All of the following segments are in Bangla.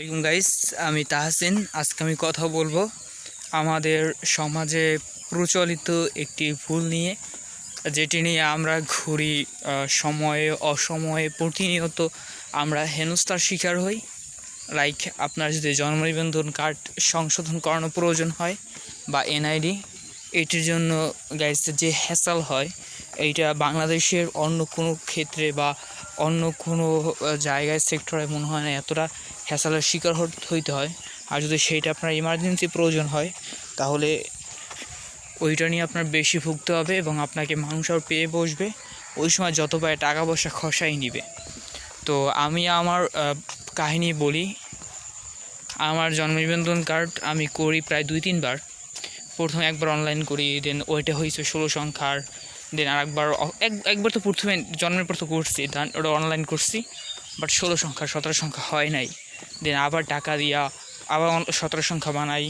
ওয়ালাইকুম গাইস আমি তাহসিন। আজকে আমি কথা বলব আমাদের সমাজে প্রচলিত একটি ভুল নিয়ে, যেটি নিয়ে আমরা ঘুরি সময়ে, অসময়ে প্রতিনিয়ত আমরা হেনস্থার শিকার হই। লাইক আপনার যদি জন্ম নিবন্ধন কার্ড সংশোধন করানো প্রয়োজন হয় বা এনআইডি এটির জন্য গাইস যে হ্যাসাল হয় এইটা বাংলাদেশের অন্য কোনো ক্ষেত্রে বা অন্য কোনো জায়গায় সেক্টরে মনে হয় না এতটা হ্যাসালের শিকার হইতে হয়। আর যদি সেইটা আপনার ইমার্জেন্সি প্রয়োজন হয়, তাহলে ওইটা নিয়ে আপনার বেশি ভুগতে হবে এবং আপনাকে মানুষ আর পেয়ে বসবে। ওই সময় যত পারে টাকা পয়সা খসাই নিবে। তো আমি আমার কাহিনী বলি। আমার জন্ম নিবন্ধন কার্ড আমি করি প্রায় দুই তিনবার প্রথমে একবার অনলাইন করি দেন ওইটা হয়েছে ষোলো সংখ্যার দেন আর একবার এক, একবার তো প্রথমে জন্মের পর তো করছি ওটা অনলাইন করছি বাট ষোলো সংখ্যা, সতেরো সংখ্যা হয় নাই। দেন আবার টাকা দিয়া আবার সতেরো সংখ্যা বানাই।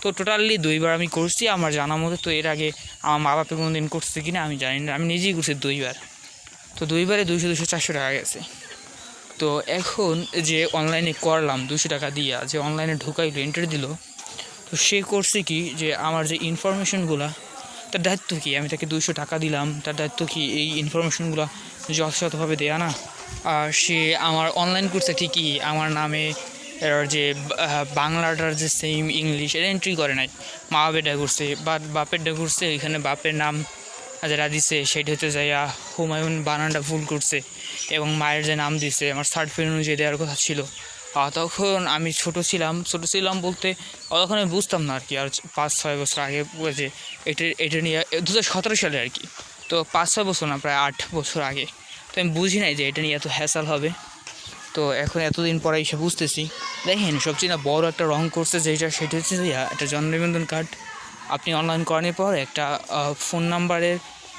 তো টোটালি দুইবার আমি করছি, আমার জানা মতো তো এর আগে আমার মা বাপে কোনো দিন করছে কি না আমি জানি না, আমি নিজেই করছি দুইবার। তো দুইবারে দুইশো দুশো চারশো টাকা গেছে। তো এখন যে অনলাইনে করলাম দুশো টাকা দিয়া, যে অনলাইনে ঢুকাইলো এন্টার দিল, তো সে করছে কি যে আমার যে ইনফরমেশনগুলো তার দায়িত্ব কী? আমি তাকে দুশো টাকা দিলাম। তার দায়িত্ব কি? এই ইনফরমেশনগুলো যথাযথভাবে দেয়া না? আর সে আমার অনলাইন করছে ঠিকই আমার নামে এর যে বাংলাটার যে সেম ইংলিশ এটা এন্ট্রি করে নাই। মা বাপেরটা করছে বা বাপেরটা করছে এখানে বাপের নাম যারা দিছে সেটা হচ্ছে যাইয়া হুমায়ুন বানানটা ভুল করছে এবং মায়ের যে নাম দিছে, আমার সার্টিফিকেট অনুযায়ী দেওয়ার কথা ছিল। তখন আমি ছোট ছিলাম ছোট ছিলাম বলতে তখন আমি বুঝতাম না আর কি আর পাঁচ, ছয় বছর আগে যে এটা এটা নিয়ে দু সতেরো সালে আর কি তো পাঁচ, ছয় বছর না, প্রায় আট বছর আগে। তো আমি বুঝি নাই যে এটা নিয়ে এত হ্যাসাল হবে। তো এখন এতদিন পরে এসে বুঝতেছি, দেখেন সবচেয়ে না বড় একটা রং করছে যেটা, সেটা হচ্ছে একটা জন্ম নিবন্ধন কার্ড আপনি অনলাইন করানোর পর একটা ফোন নাম্বারের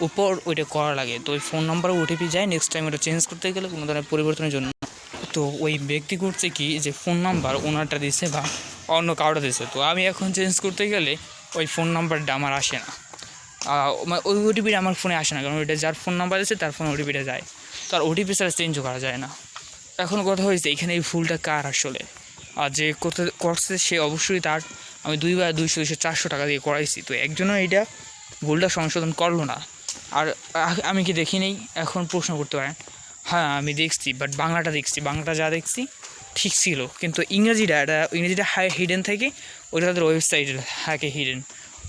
উপর ওইটা করা লাগে। তো ওই ফোন নাম্বারে ওটিপি যায় নেক্সট টাইম ওটা চেঞ্জ করতে গেলে কোনো ধরনের পরিবর্তনের জন্য। তো ওই ব্যক্তি করছে কি যে ফোন নাম্বার ওনারটা দিছে বা অন্য কাউটা দিছে। তো আমি এখন চেঞ্জ করতে গেলে ওই ফোন নাম্বারটা আমার আসে না। মানে ওই ওটিপিটা আমার ফোনে আসে না, কারণ ওইটা যার ফোন নাম্বার আছে তার ফোনে ওটিপিটা যায়। তো আর ওটিপি ছাড়া চেঞ্জও করা যায় না। এখন কথা হয়েছে, এখানে এই ভুলটা কার আসলে? আর যে করতে, করছে সে অবশ্যই তার, আমি দুইবার দুইশো দুইশো, চারশো টাকা দিয়ে করাইছি। তো একজনও এটা ভুলটা সংশোধন করল না। আর আমি কি দেখি নেই এখন প্রশ্ন করতে পারেন। হ্যাঁ আমি দেখছি বাট বাংলাটা দেখছি। বাংলাটা যা দেখছি, ঠিক ছিল। কিন্তু ইংরেজিটা, এটা ইংরেজিটা হাই হিডেন থাকে, ওইটা তাদের ওয়েবসাইটে থাকে হিডেন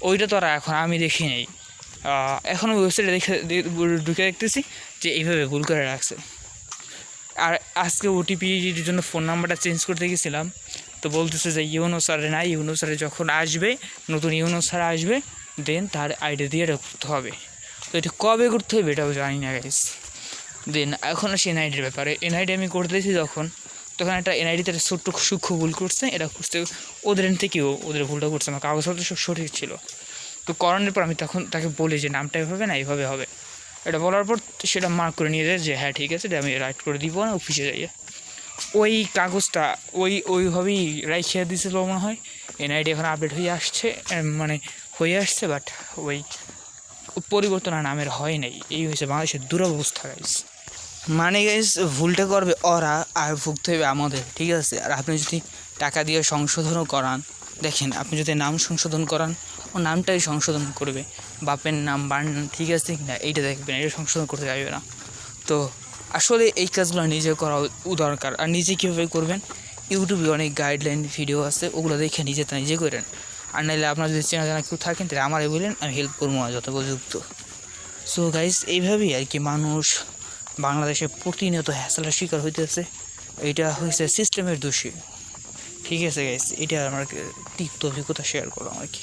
ওইটা তো আর এখন আমি দেখি নেই। এখন ওয়েবসাইটে দেখে ঢুকে দেখতেছি যে এইভাবে ভুল করে রাখছে। আর আজকে ওটিপির জন্য ফোন নাম্বারটা চেঞ্জ করতে গেছিলাম, তো বলতেছে যে ইউনো স্যারে না ইউনো স্যারে যখন আসবে, নতুন ইউনো স্যার আসবে দেন তার আইডি দিয়ে এটা করতে হবে। তো এটা কবে করতে হবে এটাও জানি না গাইস দেন, এখন আসি এনআইডির ব্যাপারে। এনআইডি আমি করতেছি যখন, তখন একটা এনআইডিতে একটা ছোট্ট সূক্ষ্ম ভুল করছে, এটা করতে ওদের end থেকেও ওদের ভুলটা করছে, আমার কাগজপত্র সব সঠিক ছিল। তো করানোর পর আমি তখন তাকে বলি যে, নামটা এভাবে না এইভাবে হবে। এটা বলার পর সেটা মার্ক করে নিয়ে যায় যে হ্যাঁ ঠিক আছে, এটা আমি রাইট করে দিব না অফিসে যাইয়ে। ওই কাগজটা, ওই, ওইভাবেই রাইখিয়া দিয়েছিল মনে হয়। এনআইডি এখন আপডেট হয়ে আসছে মানে হয়ে আসছে বাট ওই পরিবর্তন আর নামের হয় নাই। এই হয়েছে বাংলাদেশের দুরবস্থা গাইস মানে গাইস ভুলটা করবে ওরা আর ভুগতে হবে আমাদের, ঠিক আছে? আর আপনি যদি টাকা দিয়ে সংশোধনও করান, দেখেন, আপনি যদি নাম সংশোধন করান, ও নামটাই সংশোধন করবে। বাপের নাম বার নাম ঠিক আছে না? এইটা দেখবেন, এটা সংশোধন করতে যাবে না। তো, আসলে এই কাজগুলো নিজে করা দরকার। আর নিজে কীভাবে করবেন? ইউটিউবে অনেক গাইডলাইন ভিডিও আছে, ওগুলো দেখে নিজে তা নিজে করেন। আর নাহলে আপনার যদি চেনা জানা কেউ থাকেন, তাহলে আমারে বললেন আমি হেল্প করব যত সো গাইজ এইভাবেই আর কি মানুষ বাংলাদেশে প্রতিনিয়ত হ্যাসেলের শিকার হইতেছে। এটা হয়েছে সিস্টেমের দোষী। ঠিক আছে গাইজ এটা আমার তিক্ত অভিজ্ঞতা শেয়ার করলাম আর কি।